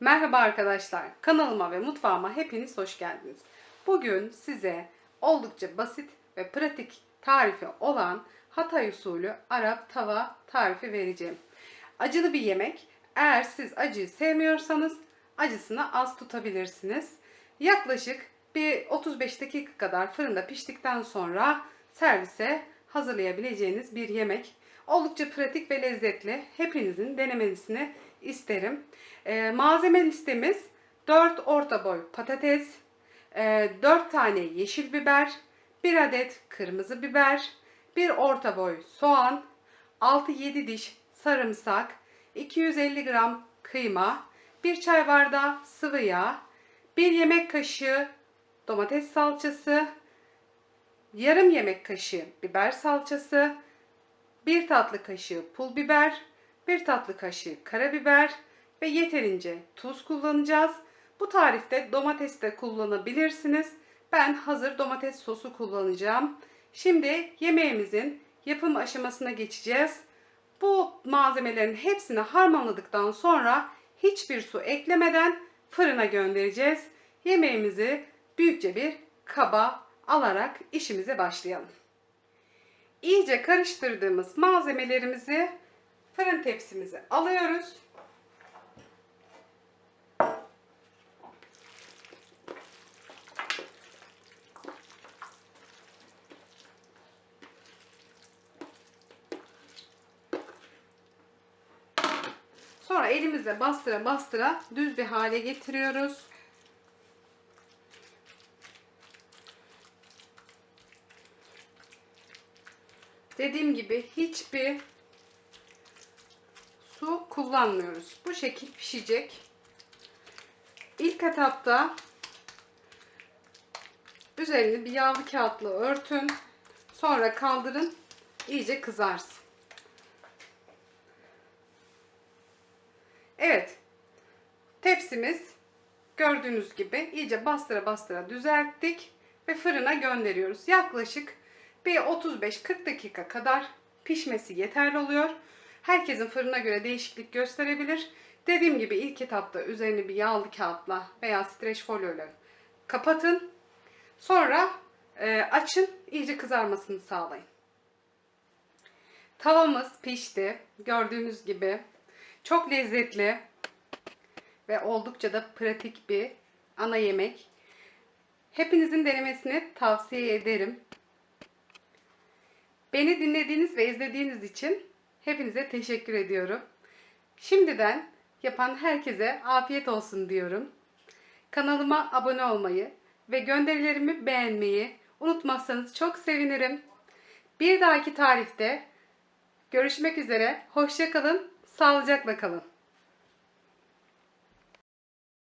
Merhaba arkadaşlar. Kanalıma ve mutfağıma hepiniz hoş geldiniz. Bugün size oldukça basit ve pratik tarifi olan Hatay usulü Arap tava tarifi vereceğim. Acılı bir yemek. Eğer siz acıyı sevmiyorsanız acısını az tutabilirsiniz. Yaklaşık bir 35 dakika kadar fırında piştikten sonra servise hazırlayabileceğiniz bir yemek. Oldukça pratik ve lezzetli. Hepinizin denemesini isterim. Ee, malzeme listemiz 4 orta boy patates, e, 4 tane yeşil biber, 1 adet kırmızı biber, 1 orta boy soğan, 6-7 diş sarımsak, 250 gram kıyma, 1 çay bardağı sıvı yağ, 1 yemek kaşığı domates salçası, yarım yemek kaşığı biber salçası, 1 tatlı kaşığı pul biber, 1 tatlı kaşığı karabiber ve yeterince tuz kullanacağız. Bu tarifte domates de kullanabilirsiniz. Ben hazır domates sosu kullanacağım. Şimdi yemeğimizin yapım aşamasına geçeceğiz. Bu malzemelerin hepsini harmanladıktan sonra hiçbir su eklemeden fırına göndereceğiz. Yemeğimizi büyükçe bir kaba alarak işimize başlayalım. İyice karıştırdığımız malzemelerimizi fırın tepsimize alıyoruz. Sonra elimizle bastıra bastıra düz bir hale getiriyoruz. Dediğim gibi hiçbir su kullanmıyoruz. Bu şekil pişecek. İlk etapta üzerini bir yağlı kağıtla örtün. Sonra kaldırın. iyice kızarsın. Evet. Tepsimiz gördüğünüz gibi iyice bastıra bastıra düzelttik ve fırına gönderiyoruz. Yaklaşık bir 35-40 dakika kadar pişmesi yeterli oluyor. Herkesin fırına göre değişiklik gösterebilir. Dediğim gibi ilk etapta üzerini bir yağlı kağıtla veya streç folyoyla kapatın. Sonra e, açın, iyice kızarmasını sağlayın. Tavamız pişti. Gördüğünüz gibi çok lezzetli ve oldukça da pratik bir ana yemek. Hepinizin denemesini tavsiye ederim. Beni dinlediğiniz ve izlediğiniz için hepinize teşekkür ediyorum. Şimdiden yapan herkese afiyet olsun diyorum. Kanalıma abone olmayı ve gönderilerimi beğenmeyi unutmazsanız çok sevinirim. Bir dahaki tarifte görüşmek üzere. Hoşçakalın, sağlıcakla kalın.